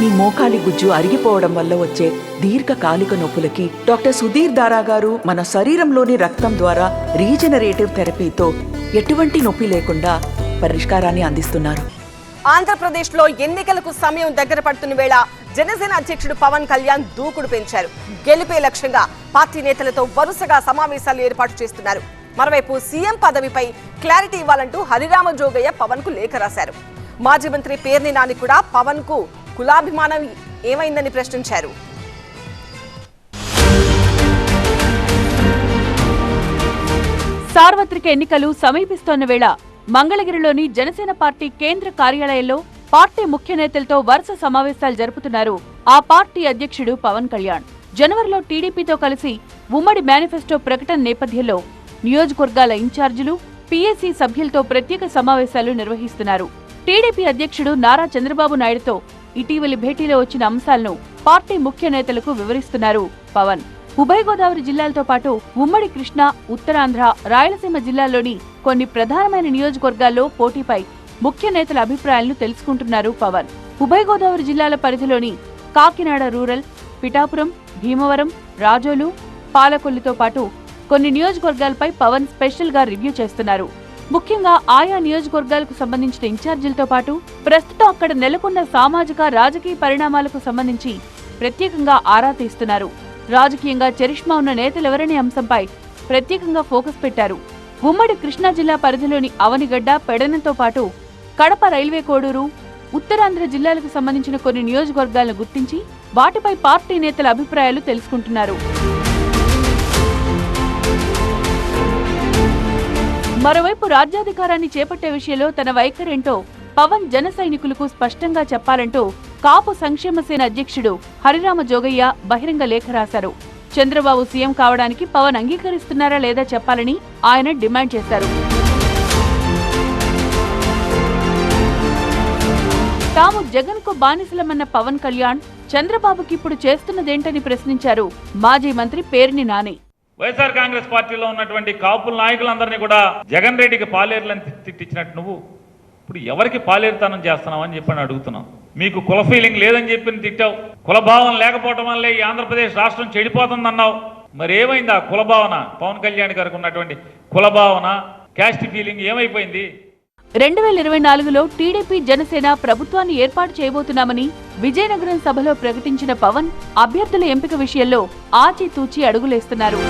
మీ మోకాలి గుజ్జు అరిగిపోవడం వల్ల వచ్చే దీర్ఘకాలిక నొప్పులకి డాక్టర్ సుధీర్ దారా గారు మన శరీరంలోని రక్తం ద్వారా రీజనరేటివ్ థెరపీతో ఎటువంటి నొప్పి లేకుండా పరిష్కారాన్ని అందిస్తున్నారు. ఆంధ్రప్రదేశ్లో ఎన్నికలకు సమయం దగ్గర పడుతున్న వేళ జనసేన అధ్యక్షుడు పవన్ కళ్యాణ్ దూకుడు పెంచారు. గెలిపే లక్ష్యంగా పార్టీ నేతలతో వరుసగా సమావేశాలు ఏర్పాటు చేస్తున్నారు. మరోవైపు సీఎం పదవిపై క్లారిటీ ఇవ్వాలంటూ హరిరామ జోగయ్య పవన్కు లేఖ రాశారు. మాజీ మంత్రి పేర్ని నాని కూడా పవన్కు కులాభిమానం ఏమైందని ప్రశ్నించారు. సార్వత్రిక ఎన్నికలు సమీపిస్తోన్న వేళ మంగళగిరిలోని జనసేన పార్టీ కేంద్ర కార్యాలయంలో పార్టీ ముఖ్య నేతలతో వరుస సమావేశాలు జరుపుతున్నారు ఆ పార్టీ అధ్యక్షుడు పవన్ కళ్యాణ్. జనవరిలో టీడీపీతో కలిసి ఉమ్మడి మేనిఫెస్టో ప్రకటన నేపథ్యంలో నియోజకవర్గాల ఇన్ఛార్జీలు పీఏసీ సభ్యులతో ప్రత్యేక సమావేశాలు నిర్వహిస్తున్నారు. టీడీపీ అధ్యక్షుడు నారా చంద్రబాబు నాయుడుతో ఇటీవలి భేటీలో వచ్చిన అంశాలను పార్టీ ముఖ్య నేతలకు వివరిస్తున్నారు పవన్. ఉభయ గోదావరి జిల్లాలతో పాటు ఉమ్మడి కృష్ణా ఉత్తరాంధ్ర రాయలసీమ జిల్లాల్లోని కొన్ని ప్రధానమైన నియోజకవర్గాల్లో పోటీపై ముఖ్య నేతల అభిప్రాయాలను తెలుసుకుంటున్నారు పవన్. ఉభయ గోదావరి జిల్లాల పరిధిలోని కాకినాడ రూరల్ పిఠాపురం భీమవరం రాజోలు పాలకొల్లుతో పాటు కొన్ని నియోజకవర్గాలపై పవన్ స్పెషల్గా రివ్యూ చేస్తున్నారు. ముఖ్యంగా ఆయా నియోజకవర్గాలకు సంబంధించిన ఇన్ఛార్జీలతో పాటు ప్రస్తుతం అక్కడ నెలకొన్న సామాజిక రాజకీయ పరిణామాలకు సంబంధించి ప్రత్యేకంగా ఆరా తీస్తున్నారు. రాజకీయంగా చరిష్మా ఉన్న నేతలెవరనే అంశంపై ప్రత్యేకంగా ఫోకస్ పెట్టారు. ఉమ్మడి కృష్ణా జిల్లా పరిధిలోని అవనిగడ్డ పెడనంతో పాటు కడప రైల్వే కోడూరు ఉత్తరాంధ్ర జిల్లాలకు సంబంధించిన కొన్ని నియోజకవర్గాలను గుర్తించి వాటిపై పార్టీ నేతల అభిప్రాయాలు తెలుసుకుంటున్నారు. మరోవైపు రాజ్యాధికారాన్ని చేపట్టే విషయంలో తన వైఖరేంటో పవన్ జన సైనికులకు స్పష్టంగా చెప్పాలంటూ కాపు సంక్షేమ సేన అధ్యక్షుడు హరిరామ జోగయ్య బహిరంగ లేఖ రాశారు. చంద్రబాబు సీఎం కావడానికి పవన్ అంగీకరిస్తున్నారా లేదా చెప్పాలని ఆయన డిమాండ్ చేశారు. తాము జగన్కు బానిసలమన్న పవన్ కళ్యాణ్ చంద్రబాబుకి ఇప్పుడు చేస్తున్నదేంటని ప్రశ్నించారు మాజీ మంత్రి పేర్ని నాని. వైఎస్ఆర్ కాంగ్రెస్ పార్టీలో ఉన్నటువంటి కాపుల నాయకులందరినీ కూడా జగన్ రెడ్డికి పాలేరులని తిట్టించినట్టు నువ్వు ఇప్పుడు ఎవరికి పాలేరుతనం చేస్తున్నావు అని చెప్పని అడుగుతున్నావు. మీకు కుల ఫీలింగ్ లేదని చెప్పి తిట్టావు. కులభావం లేకపోవటం వల్లే ఈ ఆంధ్రప్రదేశ్ రాష్ట్రం చెడిపోతుందన్నావు. మరి ఏమైంది ఆ కులభావన పవన్ కళ్యాణ్ గారికి ఉన్నటువంటి కులభావన క్యాస్ట్ ఫీలింగ్ ఏమైపోయింది? రెండు వేల ఇరవై నాలుగులో టీడీపీ జనసేన ప్రభుత్వాన్ని ఏర్పాటు చేయబోతున్నామని విజయనగరం సభలో ప్రకటించిన పవన్ అభ్యర్థుల ఎంపిక విషయంలో ఆచితూచి అడుగులేస్తున్నారు.